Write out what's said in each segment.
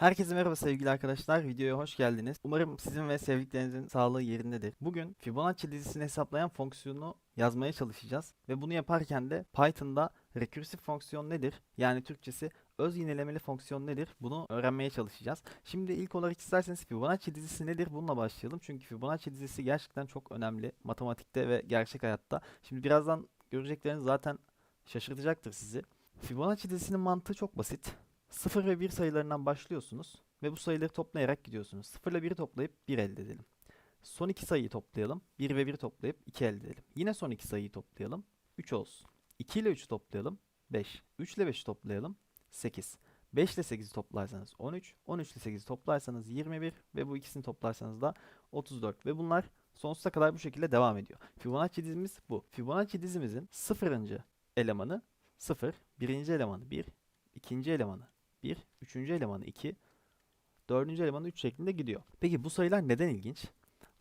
Herkese merhaba sevgili arkadaşlar. Videoya hoş geldiniz. Umarım sizin ve sevdiklerinizin sağlığı yerindedir. Bugün Fibonacci dizisini hesaplayan fonksiyonu yazmaya çalışacağız. Ve bunu yaparken de Python'da rekursif fonksiyon nedir? Yani Türkçesi öz yinelemeli fonksiyon nedir? Bunu öğrenmeye çalışacağız. Şimdi ilk olarak isterseniz Fibonacci dizisi nedir? Bununla başlayalım. Çünkü Fibonacci dizisi gerçekten çok önemli matematikte ve gerçek hayatta. Şimdi birazdan görecekleriniz zaten şaşırtacaktır sizi. Fibonacci dizisinin mantığı çok basit. 0 ve 1 sayılarından başlıyorsunuz ve bu sayıları toplayarak gidiyorsunuz. 0 ile 1'i toplayıp 1 elde edelim. Son iki sayıyı toplayalım. 1 ve 1 toplayıp 2 elde edelim. Yine son iki sayıyı toplayalım. 3 olsun. 2 ile 3'ü toplayalım. 5. 3 ile 5'i toplayalım. 8. 5 ile 8'i toplarsanız 13. 13 ile 8'i toplarsanız 21 ve bu ikisini toplarsanız da 34 ve bunlar sonsuza kadar bu şekilde devam ediyor. Fibonacci dizimiz bu. Fibonacci dizimizin 0. elemanı 0, 1. elemanı 1, ikinci elemanı 1, üçüncü elemanı 2, dördüncü elemanı 3 şeklinde gidiyor. Peki bu sayılar neden ilginç?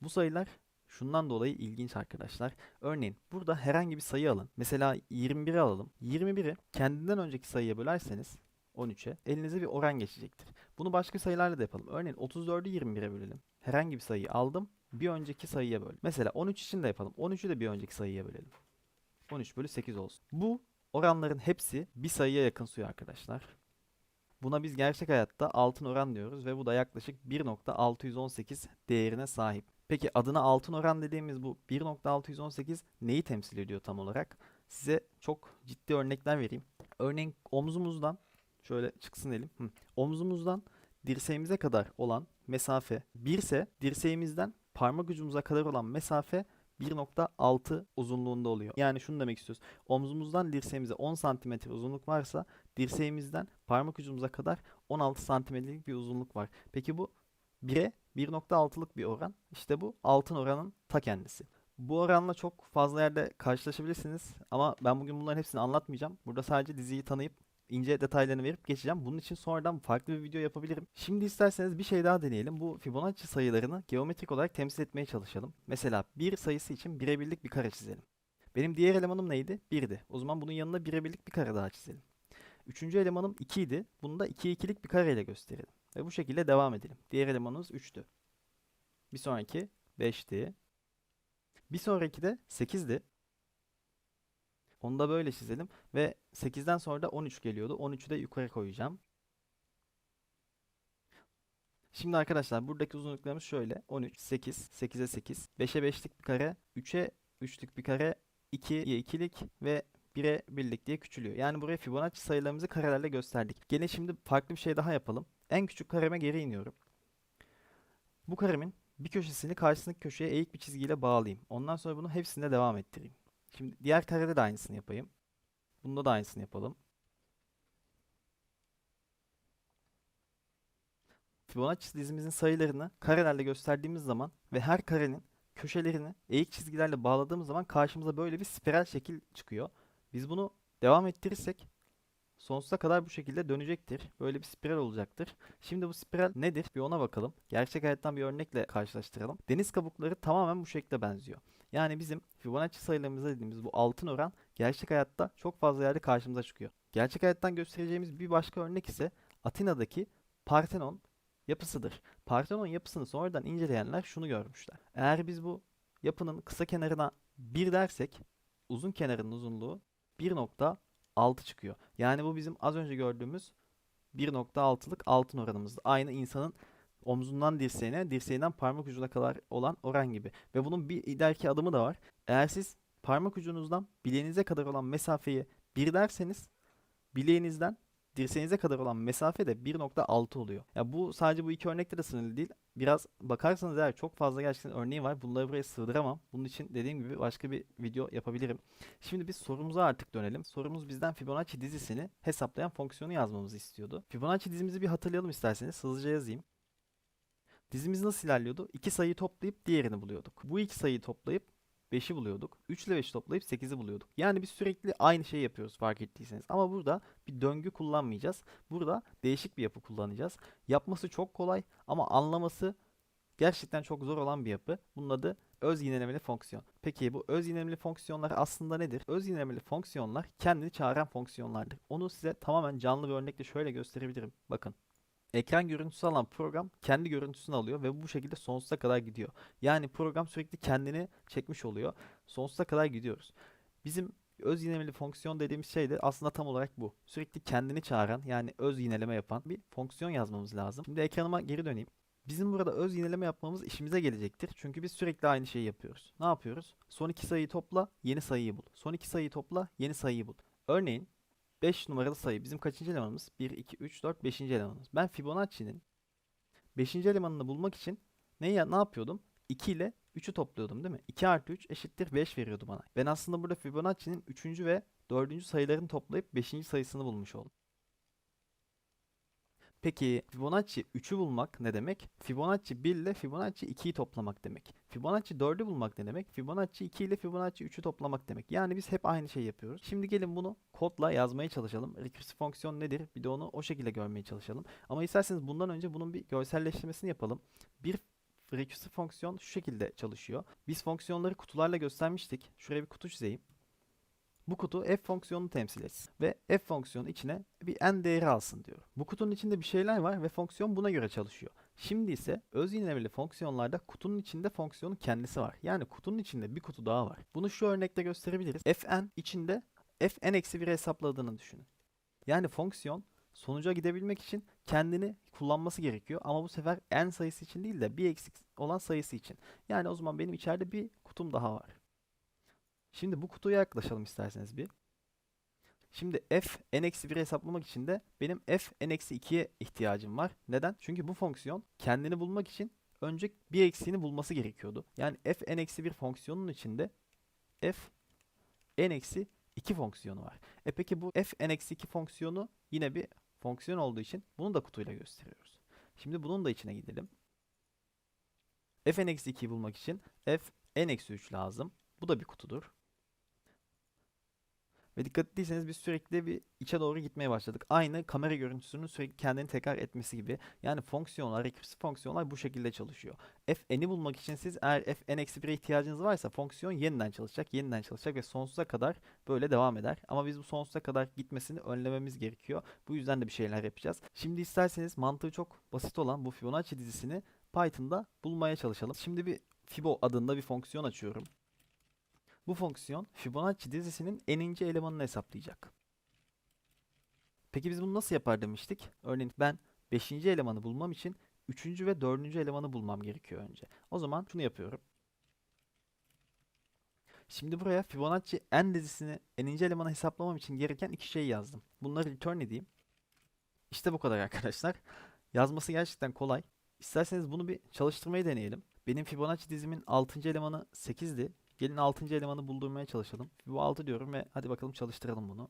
Bu sayılar şundan dolayı ilginç arkadaşlar. Örneğin burada herhangi bir sayı alın. Mesela 21'i alalım. 21'i kendinden önceki sayıya bölerseniz 13'e elinize bir oran geçecektir. Bunu başka sayılarla da yapalım. Örneğin 34'ü 21'e bölelim. Herhangi bir sayıyı aldım. Bir önceki sayıya böl. Mesela 13 için de yapalım. 13'ü de bir önceki sayıya bölelim. 13 bölü 8 olsun. Bu oranların hepsi bir sayıya yakınsıyor arkadaşlar. Buna biz gerçek hayatta altın oran diyoruz ve bu da yaklaşık 1.618 değerine sahip. Peki adına altın oran dediğimiz bu 1.618 neyi temsil ediyor tam olarak? Size çok ciddi örnekler vereyim. Örneğin omzumuzdan şöyle çıksın elim. Hı. Omzumuzdan dirseğimize kadar olan mesafe 1 ise dirseğimizden parmak ucumuza kadar olan mesafe 1.6 uzunluğunda oluyor. Yani şunu demek istiyoruz. Omzumuzdan dirseğimize 10 santimetre uzunluk varsa dirseğimizden parmak ucumuza kadar 16 santimetrelik bir uzunluk var. Peki bu 1'e 1.6'lık bir oran. İşte bu altın oranın ta kendisi. Bu oranla çok fazla yerde karşılaşabilirsiniz ama ben bugün bunların hepsini anlatmayacağım. Burada sadece diziyi tanıyıp ince detaylarını verip geçeceğim. Bunun için sonradan farklı bir video yapabilirim. Şimdi isterseniz bir şey daha deneyelim. Bu Fibonacci sayılarını geometrik olarak temsil etmeye çalışalım. Mesela bir sayısı için birebirlik bir kare çizelim. Benim diğer elemanım neydi? 1'di. O zaman bunun yanına birebirlik bir kare daha çizelim. Üçüncü elemanım 2 idi. Bunu da 2 ikilik bir kareyle gösterelim. Ve bu şekilde devam edelim. Diğer elemanımız 3'tü. Bir sonraki 5'ti. Bir sonraki de 8'di. Onu da böyle çizelim. Ve 8'den sonra da 13 geliyordu. 13'ü de yukarı koyacağım. Şimdi arkadaşlar buradaki uzunluklarımız şöyle. 13, 8, 8'e 8, 5'e 5'lik bir kare, 3'e 3'lük bir kare, 2'ye 2'lik ve 1'e 1'lik diye küçülüyor. Yani buraya Fibonacci sayılarımızı karelerle gösterdik. Gene şimdi farklı bir şey daha yapalım. En küçük kareme geri iniyorum. Bu karemin bir köşesini karşısındaki köşeye eğik bir çizgiyle bağlayayım. Ondan sonra bunu hepsinde devam ettireyim. Şimdi diğer karede de aynısını yapayım. Bunda da aynısını yapalım. Fibonacci dizimizin sayılarını karelerle gösterdiğimiz zaman ve her karenin köşelerini eğik çizgilerle bağladığımız zaman karşımıza böyle bir spiral şekil çıkıyor. Biz bunu devam ettirirsek sonsuza kadar bu şekilde dönecektir. Böyle bir spiral olacaktır. Şimdi bu spiral nedir? Bir ona bakalım. Gerçek hayattan bir örnekle karşılaştıralım. Deniz kabukları tamamen bu şekilde benziyor. Yani bizim Fibonacci sayılarımızda dediğimiz bu altın oran gerçek hayatta çok fazla yerde karşımıza çıkıyor. Gerçek hayattan göstereceğimiz bir başka örnek ise Atina'daki Parthenon yapısıdır. Parthenon yapısını sonradan inceleyenler şunu görmüşler. Eğer biz bu yapının kısa kenarına 1 dersek uzun kenarının uzunluğu 1.6 çıkıyor. Yani bu bizim az önce gördüğümüz 1.6'lık altın oranımızdı. Aynı insanın omzundan dirseğine, dirseğinden parmak ucuna kadar olan oran gibi. Ve bunun bir ileriki adımı da var. Eğer siz parmak ucunuzdan bileğinize kadar olan mesafeyi 1 derseniz bileğinizden dirseğinize kadar olan mesafe de 1.6 oluyor. Ya bu sadece bu iki örnekte de sınırlı değil. Biraz bakarsanız eğer çok fazla gerçekten örneği var. Bunları buraya sığdıramam. Bunun için dediğim gibi başka bir video yapabilirim. Şimdi biz sorumuza artık dönelim. Sorumuz bizden Fibonacci dizisini hesaplayan fonksiyonu yazmamızı istiyordu. Fibonacci dizimizi bir hatırlayalım isterseniz. Hızlıca yazayım. Dizimiz nasıl ilerliyordu? İki sayıyı toplayıp diğerini buluyorduk. Bu iki sayıyı toplayıp 5'i buluyorduk. 3 ile 5'i toplayıp 8'i buluyorduk. Yani biz sürekli aynı şeyi yapıyoruz fark ettiyseniz. Ama burada bir döngü kullanmayacağız. Burada değişik bir yapı kullanacağız. Yapması çok kolay ama anlaması gerçekten çok zor olan bir yapı. Bunun adı öz yinelemeli fonksiyon. Peki bu öz yinelemeli fonksiyonlar aslında nedir? Öz yinelemeli fonksiyonlar kendini çağıran fonksiyonlardır. Onu size tamamen canlı bir örnekle şöyle gösterebilirim. Bakın. Ekran görüntüsü alan program kendi görüntüsünü alıyor ve bu şekilde sonsuza kadar gidiyor. Yani program sürekli kendini çekmiş oluyor. Sonsuza kadar gidiyoruz. Bizim öz yinelemeli fonksiyon dediğimiz şey de aslında tam olarak bu. Sürekli kendini çağıran yani öz yineleme yapan bir fonksiyon yazmamız lazım. Şimdi ekranıma geri döneyim. Bizim burada öz yineleme yapmamız işimize gelecektir. Çünkü biz sürekli aynı şeyi yapıyoruz. Ne yapıyoruz? Son iki sayıyı topla, yeni sayıyı bul. Son iki sayıyı topla, yeni sayıyı bul. Örneğin 5 numaralı sayı bizim kaçıncı elemanımız? 1, 2, 3, 4, 5. elemanımız. Ben Fibonacci'nin 5. elemanını bulmak için ne, ya, ne yapıyordum? 2 ile 3'ü topluyordum değil mi? 2 artı 3 eşittir 5 veriyordu bana. Ben aslında burada Fibonacci'nin 3. ve 4. sayılarını toplayıp 5. sayısını bulmuş oldum. Peki Fibonacci 3'ü bulmak ne demek? Fibonacci 1 ile Fibonacci 2'yi toplamak demek. Fibonacci 4'ü bulmak ne demek? Fibonacci 2 ile Fibonacci 3'ü toplamak demek. Yani biz hep aynı şeyi yapıyoruz. Şimdi gelin bunu kodla yazmaya çalışalım. Recursive fonksiyon nedir? Bir de onu o şekilde görmeye çalışalım. Ama isterseniz bundan önce bunun bir görselleştirmesini yapalım. Bir recursive fonksiyon şu şekilde çalışıyor. Biz fonksiyonları kutularla göstermiştik. Şuraya bir kutu çizeyim. Bu kutu f fonksiyonunu temsil etsin ve f fonksiyonu içine bir n değeri alsın diyor. Bu kutunun içinde bir şeyler var ve fonksiyon buna göre çalışıyor. Şimdi ise öz yinelemeli fonksiyonlarda kutunun içinde fonksiyonun kendisi var. Yani kutunun içinde bir kutu daha var. Bunu şu örnekte gösterebiliriz. fn içinde fn-1'i hesapladığını düşünün. Yani fonksiyon sonuca gidebilmek için kendini kullanması gerekiyor ama bu sefer n sayısı için değil de bir eksik olan sayısı için. Yani o zaman benim içeride bir kutum daha var. Şimdi bu kutuya yaklaşalım isterseniz bir. Şimdi f n-1'i hesaplamak için de benim f n-2'ye ihtiyacım var. Neden? Çünkü bu fonksiyon kendini bulmak için önce bir eksiğini bulması gerekiyordu. Yani f n-1 fonksiyonunun içinde f n-2 fonksiyonu var. E peki bu f n-2 fonksiyonu yine bir fonksiyon olduğu için bunu da kutuyla gösteriyoruz. Şimdi bunun da içine gidelim. f n-2'yi bulmak için f n-3 lazım. Bu da bir kutudur. Ve dikkat ettiyseniz biz sürekli bir içe doğru gitmeye başladık. Aynı kamera görüntüsünün sürekli kendini tekrar etmesi gibi. Yani fonksiyonlar, recursive fonksiyonlar bu şekilde çalışıyor. fn'i bulmak için siz eğer fn-1'e ihtiyacınız varsa fonksiyon yeniden çalışacak, yeniden çalışacak ve sonsuza kadar böyle devam eder. Ama biz bu sonsuza kadar gitmesini önlememiz gerekiyor. Bu yüzden de bir şeyler yapacağız. Şimdi isterseniz mantığı çok basit olan bu Fibonacci dizisini Python'da bulmaya çalışalım. Şimdi bir Fibo adında bir fonksiyon açıyorum. Bu fonksiyon Fibonacci dizisinin eninci elemanını hesaplayacak. Peki biz bunu nasıl yapar demiştik? Örneğin ben 5. elemanı bulmam için 3. ve 4. elemanı bulmam gerekiyor önce. O zaman şunu yapıyorum. Şimdi buraya Fibonacci n dizisini n'inci elemanı hesaplamam için gereken iki şey yazdım. Bunları return edeyim. İşte bu kadar arkadaşlar. Yazması gerçekten kolay. İsterseniz bunu bir çalıştırmayı deneyelim. Benim Fibonacci dizimin 6. elemanı 8'di. Gelin 6. elemanı buldurmaya çalışalım. Bu 6 diyorum ve hadi bakalım çalıştıralım bunu.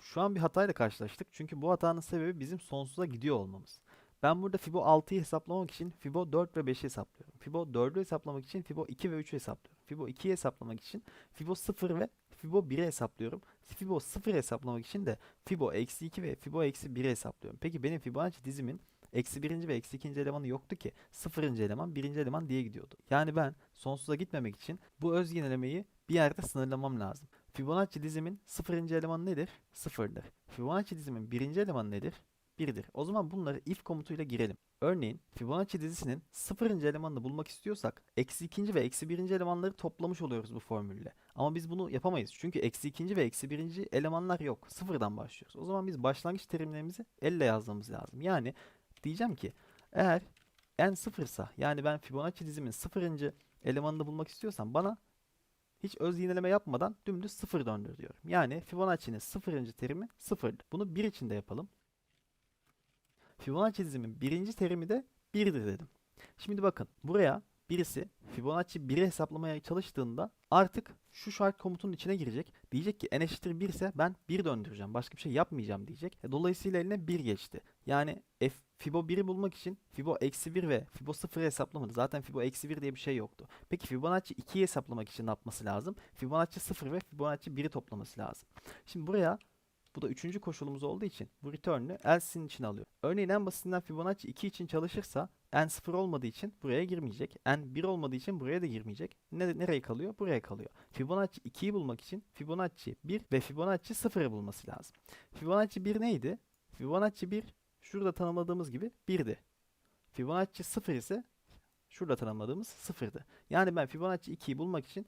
Şu an bir hatayla karşılaştık. Çünkü bu hatanın sebebi bizim sonsuza gidiyor olmamız. Ben burada Fibo 6'yı hesaplamak için Fibo 4 ve 5'i hesaplıyorum. Fibo 4'ü hesaplamak için Fibo 2 ve 3'ü hesaplıyorum. Fibo 2'yi hesaplamak için Fibo 0 ve Fibo 1'i hesaplıyorum. Fibo 0'ı hesaplamak için de Fibo eksi 2 ve Fibo eksi 1'i hesaplıyorum. Peki benim Fibonacci dizimin Eksi birinci ve eksi ikinci elemanı yoktu ki. Sıfırıncı eleman birinci eleman diye gidiyordu. Yani ben sonsuza gitmemek için bu öz yinelemeyi bir yerde sınırlamam lazım. Fibonacci dizimin sıfırıncı elemanı nedir? Sıfırdır. Fibonacci dizimin birinci elemanı nedir? 1'dir. O zaman bunları if komutuyla girelim. Örneğin Fibonacci dizisinin sıfırıncı elemanını bulmak istiyorsak eksi ikinci ve eksi birinci elemanları toplamış oluyoruz bu formülle. Ama biz bunu yapamayız. Çünkü eksi ikinci ve eksi birinci elemanlar yok. Sıfırdan başlıyoruz. O zaman biz başlangıç terimlerimizi elle yazmamız lazım. Yani diyeceğim ki eğer n sıfırsa yani ben Fibonacci dizimin sıfırıncı elemanını bulmak istiyorsam bana hiç öz yineleme yapmadan dümdüz sıfır döndür diyorum. Yani Fibonacci'nin sıfırıncı terimi sıfırdır. Bunu bir içinde yapalım. Fibonacci dizimin birinci terimi de birdir dedim. Şimdi bakın buraya birisi Fibonacci 1'i hesaplamaya çalıştığında artık şu şart komutunun içine girecek. Diyecek ki n eşittir 1 ise ben 1 döndüreceğim. Başka bir şey yapmayacağım diyecek. E, dolayısıyla eline 1 geçti. Yani f Fibo 1'i bulmak için Fibo eksi 1 ve Fibo 0'ı hesaplamadı. Zaten Fibo eksi 1 diye bir şey yoktu. Peki Fibonacci 2'yi hesaplamak için ne yapması lazım? Fibonacci 0 ve Fibonacci 1'i toplaması lazım. Şimdi buraya bu da üçüncü koşulumuz olduğu için bu return'ü else'in içine alıyor. Örneğin en basitinden Fibonacci 2 için çalışırsa n 0 olmadığı için buraya girmeyecek. n 1 olmadığı için buraya da girmeyecek. Ne, nereye kalıyor? Buraya kalıyor. Fibonacci 2'yi bulmak için Fibonacci 1 ve Fibonacci 0'ı bulması lazım. Fibonacci 1 neydi? Fibonacci 1 şurada tanımladığımız gibi 1'di. Fibonacci 0 ise şurada tanımladığımız 0'dı. Yani ben Fibonacci 2'yi bulmak için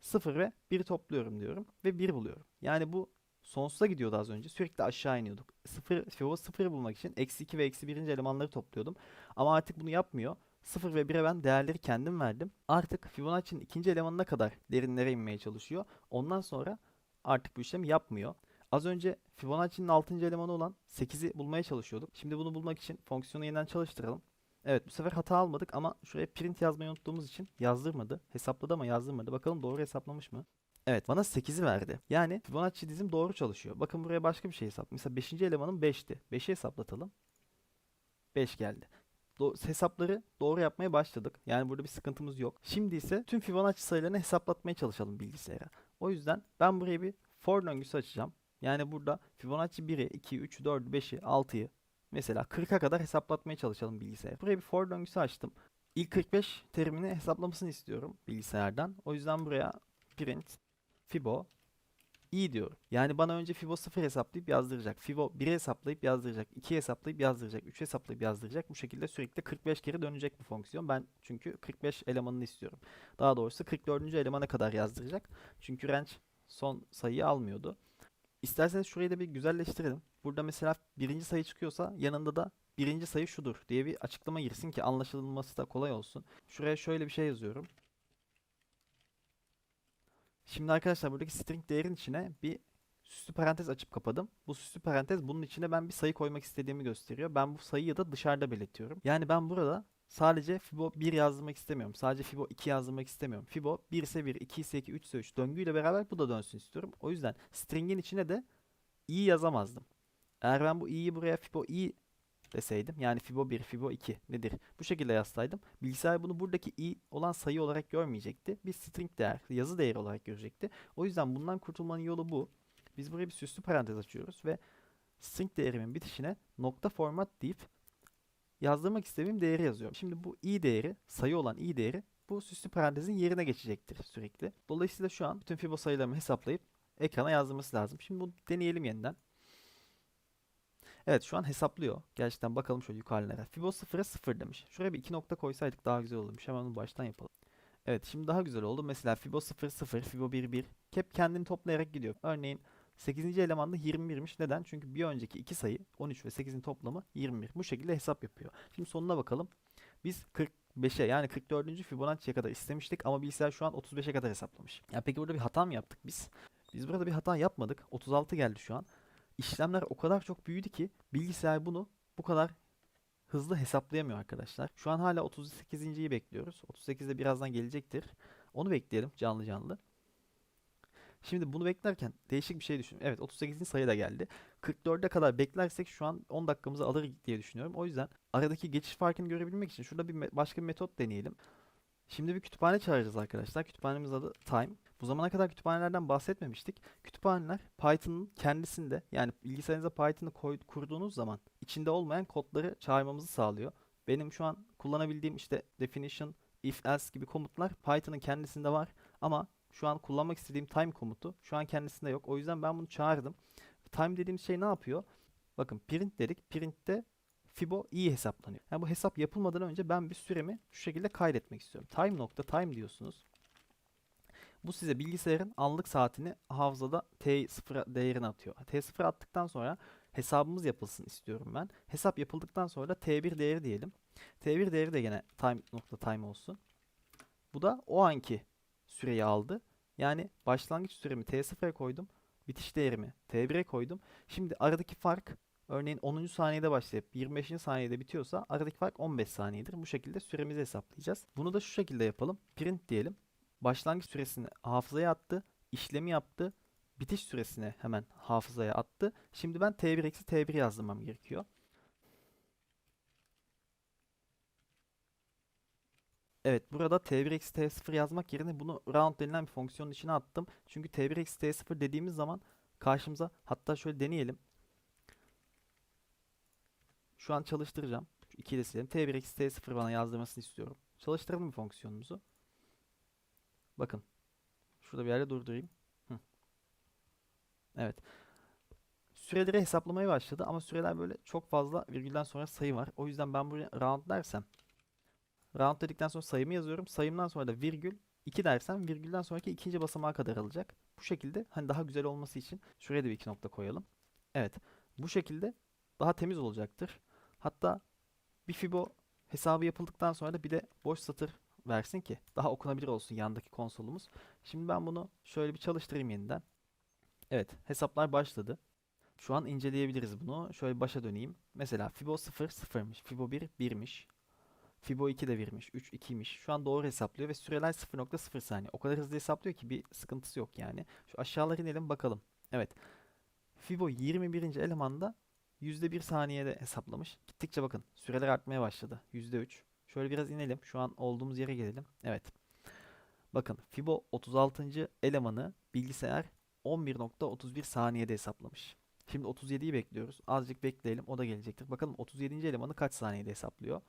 0 ve 1 topluyorum diyorum ve 1 buluyorum. Yani bu sonsuza gidiyordu az önce. Sürekli aşağı iniyorduk. 0, Fibo 0'ı bulmak için eksi 2 ve eksi 1. elemanları topluyordum. Ama artık bunu yapmıyor. 0 ve 1'e ben değerleri kendim verdim. Artık Fibonacci'nin ikinci elemanına kadar derinlere inmeye çalışıyor. Ondan sonra artık bu işlemi yapmıyor. Az önce Fibonacci'nin 6. elemanı olan 8'i bulmaya çalışıyorduk. Şimdi bunu bulmak için fonksiyonu yeniden çalıştıralım. Evet bu sefer hata almadık ama şuraya print yazmayı unuttuğumuz için yazdırmadı. Hesapladı ama yazdırmadı. Bakalım doğru hesaplamış mı? Evet bana 8'i verdi. Yani Fibonacci dizim doğru çalışıyor. Bakın buraya başka bir şey hesap. Mesela 5. elemanım 5'ti. 5'i hesaplatalım. 5 geldi. Do- hesapları doğru yapmaya başladık. Yani burada bir sıkıntımız yok. Şimdi ise tüm Fibonacci sayılarını hesaplatmaya çalışalım bilgisayara. O yüzden ben buraya bir for döngüsü açacağım. Yani burada Fibonacci 1'i, 2'yi, 3'ü, 4'ü, 5'i, 6'yı mesela 40'a kadar hesaplatmaya çalışalım bilgisayara. Buraya bir for döngüsü açtım. İlk 45 terimini hesaplamasını istiyorum bilgisayardan. O yüzden buraya print Fibo i diyorum. Yani bana önce Fibo 0 hesaplayıp yazdıracak. Fibo 1 hesaplayıp yazdıracak. 2 hesaplayıp yazdıracak. 3 hesaplayıp yazdıracak. Bu şekilde sürekli 45 kere dönecek bu fonksiyon. Ben çünkü 45 elemanını istiyorum. Daha doğrusu 44. elemana kadar yazdıracak. Çünkü range son sayıyı almıyordu. İsterseniz şurayı da bir güzelleştirelim. Burada mesela birinci sayı çıkıyorsa yanında da birinci sayı şudur diye bir açıklama girsin ki anlaşılması da kolay olsun. Şuraya şöyle bir şey yazıyorum. Şimdi arkadaşlar buradaki string değerin içine bir süslü parantez açıp kapadım. Bu süslü parantez bunun içine ben bir sayı koymak istediğimi gösteriyor. Ben bu sayıyı da dışarıda belirtiyorum. Yani ben burada sadece Fibo 1 yazdırmak istemiyorum. Sadece Fibo 2 yazdırmak istemiyorum. Fibo 1 ise 1, 2 ise 2, 3 ise 3 döngüyle beraber bu da dönsün istiyorum. O yüzden string'in içine de i yazamazdım. Eğer ben bu i'yi buraya Fibo i deseydim yani Fibo 1, Fibo 2 nedir? Bu şekilde yazsaydım bilgisayar bunu buradaki i olan sayı olarak görmeyecekti. Bir string değer, yazı değeri olarak görecekti. O yüzden bundan kurtulmanın yolu bu. Biz buraya bir süslü parantez açıyoruz ve string değerimin bitişine nokta format deyip yazdırmak istediğim değeri yazıyorum. Şimdi bu i değeri, sayı olan i değeri bu süslü parantezin yerine geçecektir sürekli. Dolayısıyla şu an bütün Fibo sayılarımı hesaplayıp ekrana yazdırması lazım. Şimdi bunu deneyelim yeniden. Evet şu an hesaplıyor. Gerçekten bakalım şöyle yukarılara. Fibo 0'a 0 demiş. Şuraya bir iki nokta koysaydık daha güzel olurmuş. Hemen onu baştan yapalım. Evet şimdi daha güzel oldu. Mesela Fibo 0 0, Fibo 1 1. Hep kendini toplayarak gidiyor. Örneğin 8. elemanda 21'miş. Neden? Çünkü bir önceki iki sayı 13 ve 8'in toplamı 21. Bu şekilde hesap yapıyor. Şimdi sonuna bakalım. Biz 45'e yani 44. Fibonacci'ye kadar istemiştik ama bilgisayar şu an 35'e kadar hesaplamış. Ya peki burada bir hata mı yaptık biz? Biz burada bir hata yapmadık. 36 geldi şu an. İşlemler o kadar çok büyüdü ki bilgisayar bunu bu kadar hızlı hesaplayamıyor arkadaşlar. Şu an hala 38.yi bekliyoruz. 38 de birazdan gelecektir. Onu bekleyelim canlı canlı. Şimdi bunu beklerken değişik bir şey düşünüyorum. Evet 38. sayı da geldi. 44'e kadar beklersek şu an 10 dakikamızı alır diye düşünüyorum. O yüzden aradaki geçiş farkını görebilmek için şurada bir başka bir metot deneyelim. Şimdi bir kütüphane çağıracağız arkadaşlar. Kütüphanemizin adı Time. Bu zamana kadar kütüphanelerden bahsetmemiştik. Kütüphaneler Python'ın kendisinde yani bilgisayarınıza Python'ı kurduğunuz zaman içinde olmayan kodları çağırmamızı sağlıyor. Benim şu an kullanabildiğim işte definition, if else gibi komutlar Python'ın kendisinde var ama şu an kullanmak istediğim time komutu şu an kendisinde yok. O yüzden ben bunu çağırdım. Time dediğim şey ne yapıyor? Bakın print dedik. Print'te Fibo iyi hesaplanıyor. Yani bu hesap yapılmadan önce ben bir süremi şu şekilde kaydetmek istiyorum. Time nokta time diyorsunuz. Bu size bilgisayarın anlık saatini hafızada T0 değerini atıyor. T0 attıktan sonra hesabımız yapılsın istiyorum ben. Hesap yapıldıktan sonra da T1 değeri diyelim. T1 değeri de gene time nokta time olsun. Bu da o anki süreyi aldı. Yani başlangıç süremi T0'a koydum. Bitiş değerimi T1'e koydum. Şimdi aradaki fark örneğin 10. saniyede başlayıp 25. saniyede bitiyorsa aradaki fark 15 saniyedir. Bu şekilde süremizi hesaplayacağız. Bunu da şu şekilde yapalım. Print diyelim. Başlangıç süresini hafızaya attı. işlemi yaptı. Bitiş süresini hemen hafızaya attı. Şimdi ben T1 eksi T1 yazdırmam gerekiyor. Evet burada T1 eksi T0 yazmak yerine bunu round denilen bir fonksiyonun içine attım. Çünkü T1 eksi T0 dediğimiz zaman karşımıza hatta şöyle deneyelim. Şu an çalıştıracağım. Şu 2'yi de silelim. T1 eksi T0 bana yazdırmasını istiyorum. Çalıştıralım fonksiyonumuzu. Bakın. Şurada bir yerde durdurayım. Hı. Evet. süreleri hesaplamaya başladı ama süreler böyle çok fazla virgülden sonra sayı var. O yüzden ben buraya round dersem round dedikten sonra sayımı yazıyorum. Sayımdan sonra da virgül 2 dersem virgülden sonraki ikinci basamağa kadar alacak. Bu şekilde hani daha güzel olması için şuraya da bir iki nokta koyalım. Evet. Bu şekilde daha temiz olacaktır. Hatta bir fibo hesabı yapıldıktan sonra da bir de boş satır versin ki daha okunabilir olsun yandaki konsolumuz. Şimdi ben bunu şöyle bir çalıştırayım yeniden. Evet, hesaplar başladı. Şu an inceleyebiliriz bunu. Şöyle başa döneyim. Mesela Fibo 0 0'mış. Fibo 1 1'miş. Fibo 2 de 1'miş. 3 2'miş. Şu an doğru hesaplıyor ve süreler 0.0 saniye. O kadar hızlı hesaplıyor ki bir sıkıntısı yok yani. Şu aşağılara inelim bakalım. Evet. Fibo 21. elemanda %1 saniyede hesaplamış. Gittikçe bakın süreler artmaya başladı. %3. Şöyle biraz inelim. Şu an olduğumuz yere gelelim. Evet. Bakın Fibo 36. elemanı bilgisayar 11.31 saniyede hesaplamış. Şimdi 37'yi bekliyoruz. Azıcık bekleyelim. O da gelecektir. Bakalım 37. elemanı kaç saniyede hesaplıyor?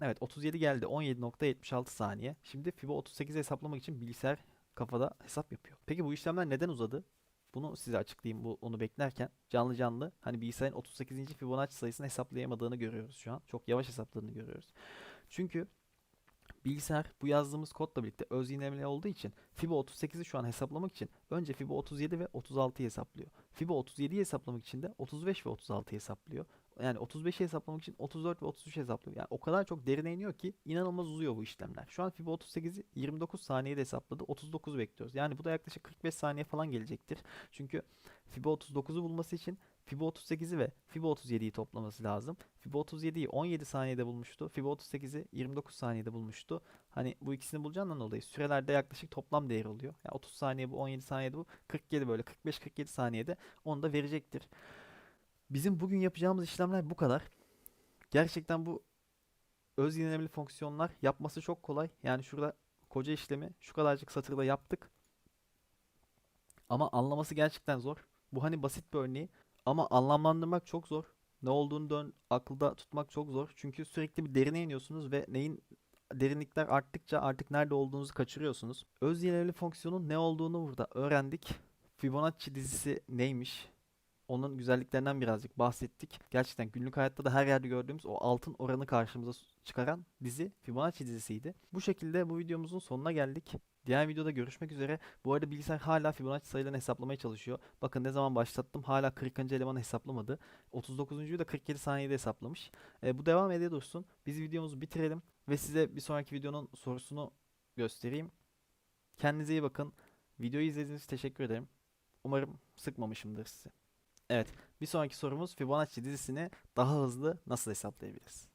Evet 37 geldi. 17.76 saniye. Şimdi Fibo 38'i hesaplamak için bilgisayar kafada hesap yapıyor. Peki bu işlemler neden uzadı? Bunu size açıklayayım bu onu beklerken. Canlı canlı hani bilgisayarın 38. Fibonacci sayısını hesaplayamadığını görüyoruz şu an. Çok yavaş hesapladığını görüyoruz. Çünkü bilgisayar bu yazdığımız kodla birlikte öz yinelemeli olduğu için Fibo 38'i şu an hesaplamak için önce Fibo 37 ve 36'yı hesaplıyor. Fibo 37'yi hesaplamak için de 35 ve 36'yı hesaplıyor. Yani 35'i hesaplamak için 34 ve 33 hesaplıyor. Yani o kadar çok derine iniyor ki inanılmaz uzuyor bu işlemler. Şu an Fibo 38'i 29 saniyede hesapladı. 39 bekliyoruz. Yani bu da yaklaşık 45 saniye falan gelecektir. Çünkü Fibo 39'u bulması için Fibo 38'i ve Fibo 37'yi toplaması lazım. Fibo 37'yi 17 saniyede bulmuştu. Fibo 38'i 29 saniyede bulmuştu. Hani bu ikisini bulacağından dolayı sürelerde yaklaşık toplam değer oluyor. Yani 30 saniye bu, 17 saniyede bu, 47 böyle 45-47 saniyede onu da verecektir. Bizim bugün yapacağımız işlemler bu kadar. Gerçekten bu öz yenilemeli fonksiyonlar yapması çok kolay. Yani şurada koca işlemi şu kadarcık satırda yaptık. Ama anlaması gerçekten zor. Bu hani basit bir örneği ama anlamlandırmak çok zor. Ne olduğunu dön akılda tutmak çok zor. Çünkü sürekli bir derine iniyorsunuz ve neyin derinlikler arttıkça artık nerede olduğunuzu kaçırıyorsunuz. Öz yenilemeli fonksiyonun ne olduğunu burada öğrendik. Fibonacci dizisi neymiş? Onun güzelliklerinden birazcık bahsettik. Gerçekten günlük hayatta da her yerde gördüğümüz o altın oranı karşımıza çıkaran dizi Fibonacci dizisiydi. Bu şekilde bu videomuzun sonuna geldik. Diğer videoda görüşmek üzere. Bu arada bilgisayar hala Fibonacci sayılarını hesaplamaya çalışıyor. Bakın ne zaman başlattım hala 40. elemanı hesaplamadı. 39.yu da 47 saniyede hesaplamış. E, bu devam ediyor dursun. Biz videomuzu bitirelim ve size bir sonraki videonun sorusunu göstereyim. Kendinize iyi bakın. Videoyu izlediğiniz için teşekkür ederim. Umarım sıkmamışımdır sizi. Evet, bir sonraki sorumuz Fibonacci dizisini daha hızlı nasıl hesaplayabiliriz?